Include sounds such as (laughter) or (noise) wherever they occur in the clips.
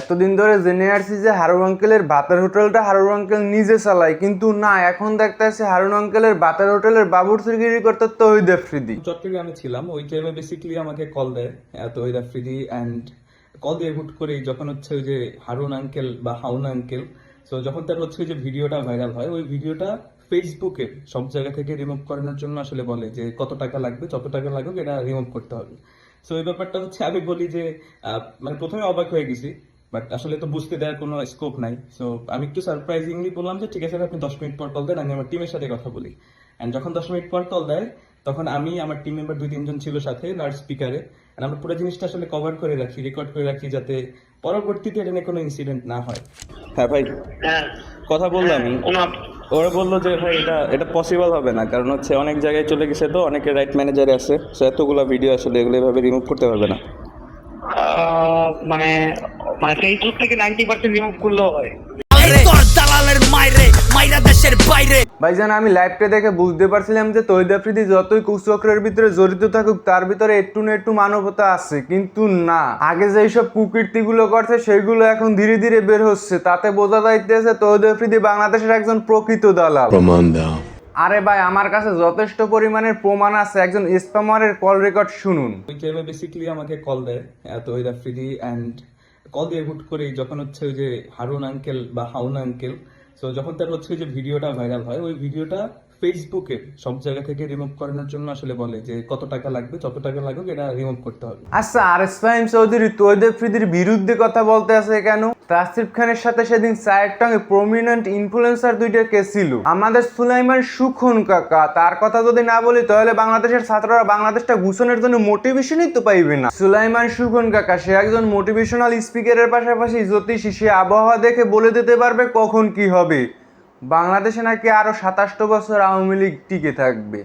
এতদিন ধরে জেনে আসছি যে হারুন আঙ্কেলের বাতার হোটেলটা হারুন আঙ্কেল নিজে চালায়। কিন্তু না, এখন দেখতেছি হারুন আঙ্কেলের বাতার হোটেলের বাবুর সিরগিরি করতে তহিদ আফ্রিদি। চট্টগ্রামে ছিলাম, ওই টাইমে বেসিক্যালি আমাকে কল দেয় ওই আফ্রিদি অ্যান্ড কল দিয়ে হুট করেই যখন হচ্ছে ওই যে হারুন আঙ্কেল বা হাউন আঙ্কেল সো যখন তার হচ্ছে যে ভিডিওটা ভাইরাল হয়, ওই ভিডিওটা ফেসবুকে সব জায়গা থেকে রিমুভ করানোর জন্য আসলে বলে যে কত টাকা লাগবে, যত টাকা লাগুক এটা রিমুভ করতে হবে। সো এই ব্যাপারটা হচ্ছে আমি বলি যে মানে প্রথমে অবাক হয়ে গেছি বাট আসলে তো বুঝতে দেওয়ার কোনো স্কোপ নাই। সো আমি একটু সারপ্রাইজিংলি বললাম যে ঠিক আছে আপনি দশ মিনিট পর কল দেন আমি আমার টিমের সাথে কথা বলি। অ্যান্ড যখন দশ মিনিট পর কল দেয় তখন আমি আমার টিম মেম্বার দুই তিনজন ছিল সাথে লাউড স্পিকারে আমরা পুরো জিনিসটা আসলে কভার করে রাখি রেকর্ড করে রাখি যাতে পরবর্তীতে এটা নিয়ে কোনো ইনসিডেন্ট না হয়। হ্যাঁ ভাই হ্যাঁ। কথা বললাম। কোনো ওরা বলল যে ভাই এটা এটা পসিবল হবে না। কারণ হচ্ছে অনেক জায়গায় চলে গেছে তো অনেকে রাইট ম্যানেজারে আছে। সো এতগুলো ভিডিও আসলে এগুলো এভাবে রিমুভ করতে পারবে না। আহ, মানে মানে ফেসবুক থেকে নাইনটি পার্সেন্ট রিমুভ করলেও হয়। ভাইজান আমি লাইভটা দেখে বুঝতে পারছিলাম যে তহিদ আফ্রিদি যতই কুচক্রের ভিতরে জড়িত থাকুক তার ভিতরে একটু না একটু মানবতা আছে। কিন্তু না আগে যে সব কুকীর্তিগুলো করছে সেগুলো এখন ধীরে ধীরে বের হচ্ছে। তাতে বোঝা যাইতেছে তহিদ আফ্রিদি বাংলাদেশের একজন প্রকৃত দালাল। প্রমাণ দাও। আরে ভাই আমার কাছে যথেষ্ট পরিমাণের প্রমাণ আছে। একজন স্প্যামারের কল রেকর্ড শুনুন। ওই টাইমে বেসিক্যালি আমাকে কল দেয় আফ্রিদি অ্যান্ড কল দিয়ে হুট করে যখন হচ্ছে ওই যে হারুন আঙ্কেল বা হাউন আঙ্কেল সো যখন তার হচ্ছে ওই যে ভিডিওটা ভাইরাল হয়, ওই ভিডিওটা ফেসবুকে সব জায়গা থেকে রিমুভ করানোর জন্য আসলে বলে যে কত টাকা লাগবে, যত টাকা লাগুক এটা রিমুভ করতে হবে। আচ্ছা আর এস ফাহিম চৌধুরী তৈদ আফ্রিদির বিরুদ্ধে কথা বলতে আছে কেন? তাসিফ খানের সাথে সেদিন চায়ের টঙ্গে প্রমিনেন্ট ইনফ্লুয়েন্সার দুইটা কে ছিল। আমাদের সুলাইমান সুখন কাকা, তার কথা যদি না বলি, তাহলে বাংলাদেশের ছাত্ররা বাংলাদেশটা ঘুষণের জন্য মোটিভেশনই তো পাইবে না। সুলাইমান সুখন কাকা, সে একজন মোটিভেশনাল স্পিকারের পাশাপাশি জ্যোতিষী, সে আবহাওয়া দেখে বলে দিতে পারবে কখন কি হবে। বাংলাদেশে নাকি আরও সাতাশটো বছর আওয়ামী লীগ টিকে থাকবে।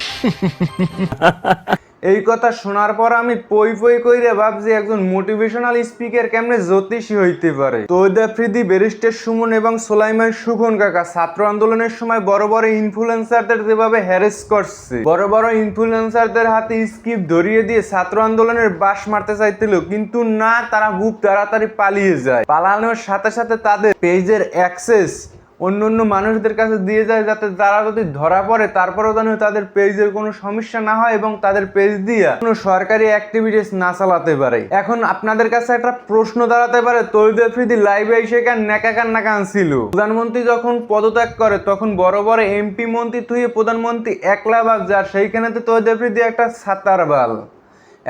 (laughs) এই কথা শোনার পর আমি পই পই কইরে ভাবছি একজন মোটিভেশনাল স্পিকার কেমনে জ্যোতিষী হইতে পারে? তৈদ আফ্রিদি ব্যারিস্টার সুমন এবং সোলাইমান সুখন কাকা ছাত্র আন্দোলনের সময় বড় বড় ইনফ্লুয়েন্সারদের যেভাবে হ্যারেস করছে বড় বড় ইনফ্লুয়েন্সারদের হাতে স্কিপ ধরিয়ে দিয়ে ছাত্র আন্দোলনের বাস মারতে চাইছিল কিন্তু না তারা খুব তাড়াতাড়ি পালিয়ে যায়। পালানোর সাথে সাথে তাদের পেজের অ্যাক্সেস অন্য অন্য মানুষদের কাছে দিয়ে যায় যাতে তারা যদি ধরা পড়ে, তারপরেও যেন তাদের পেজের কোনো সমস্যা না হয় এবং তাদের পেজ দিয়ে কোনো সরকারি অ্যাক্টিভিটিস না চালাতে পারে। এখন আপনাদের কাছে একটা প্রশ্ন দাঁড়াতে পারে তৈরি আফ্রিদি লাইভে এসে কেন নেকা কান্না কান ছিল প্রধানমন্ত্রী যখন পদত্যাগ করে, তখন বড় বড় এমপি মন্ত্রী থুয়ে প্রধানমন্ত্রী একলা ভাগ যার সেইখানে তো তৈরি আফ্রিদি একটা সাতার বাল।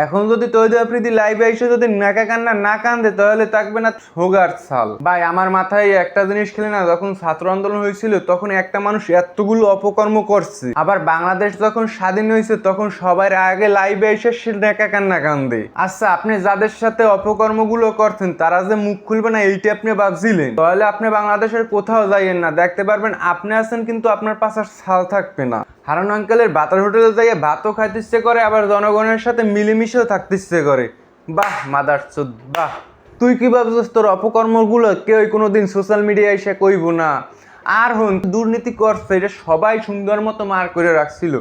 এখন যদি তৈরি আফ্রিদি লাইভে এসে যদি নাকা কান্না না কান্দে, তাহলে থাকবে না হোগার সাল ভাই, আমার মাথায় একটা জিনিস খেলে না, যখন ছাত্র আন্দোলন হয়েছিল, তখন একটা মানুষ এতগুলো অপকর্ম করছে। আবার বাংলাদেশ যখন স্বাধীন হয়েছে, তখন সবার আগে লাইভে এসে সে নাকা কান্না কান্দে। আচ্ছা আপনি যাদের সাথে অপকর্মগুলো করছেন, তারা যে মুখ খুলবে না, এইটা আপনি ভাবছিলেন? তাহলে আপনি বাংলাদেশের কোথাও যাইয়েন না। দেখতে পারবেন, আপনি আছেন, কিন্তু আপনার পাশার ছাল থাকবে না। হারান আঙ্কেলের বাতার হোটেলে যাইয়ে ভাতও খাইতে ইচ্ছে করে, আবার জনগণের সাথে মিলেমিশেও থাকতে ইচ্ছে করে। বাহ, মাদার চোদ বাহ। তুই কি ভাবছিস তোর অপকর্মগুলো? কেউ কোনোদিন সোশ্যাল মিডিয়ায় এসে কইব না। আর হন, দুর্নীতি করছে, এটা সবাই সুন্দর মতো মার করে রাখছিল।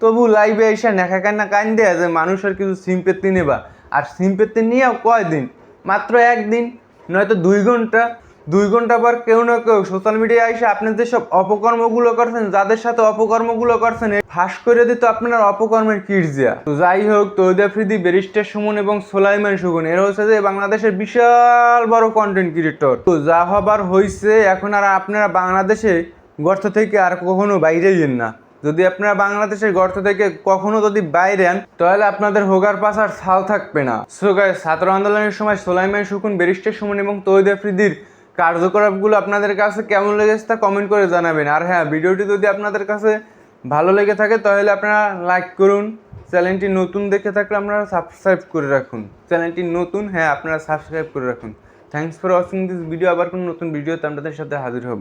তবু লাইভে এসে নেখা কান্না কান দেয়া যে মানুষের কিছু সিম্পেত্তি নেবা। আর সিম্পেত্তি নিয়েও কয়দিন? মাত্র একদিন, নয়তো দুই ঘণ্টা। দুই ঘণ্টা পর কেউ না কেউ সোশ্যাল মিডিয়ায় এসে আপনি যেসব অপকর্মগুলো করছেন, যাদের সাথে অপকর্মগুলো করছেন ফাঁস করে দিত আপনার অপকর্মের কিরজিয়া। তো যাই হোক তৈদ আফ্রিদি, ব্যারিস্টার সুমন এবং সোলাইমান সুগন, এরা হচ্ছে যে বাংলাদেশের বিশাল বড় কন্টেন্ট ক্রিয়েটর তো যা হবার হয়েছে এখন আর আপনারা বাংলাদেশে গর্ত থেকে আর কখনো বাইরে যান না। যদি আপনারা বাংলাদেশের গর্ত থেকে কখনো যদি বাইরে আন, তাহলে আপনাদের হোগার পাশ আর ছাল থাকবে না। সো ছাত্র আন্দোলনের সময় সোলাইমান সুকুন ব্যারিস্টার সুমন এবং তৈদ আফ্রিদির কার্যকলাপগুলো আপনাদের কাছে কেমন লেগেছে তা কমেন্ট করে জানাবেন। আর হ্যাঁ ভিডিওটি যদি আপনাদের কাছে ভালো লেগে থাকে, তাহলে আপনারা লাইক করুন। চ্যানেলটি নতুন দেখে থাকলে আপনারা সাবস্ক্রাইব করে রাখুন। চ্যানেলটি নতুন হ্যাঁ আপনারা সাবস্ক্রাইব করে রাখুন। Thanks for watching this video আবার কোনো নতুন ভিডিওতে আপনাদের সাথে হাজির হব।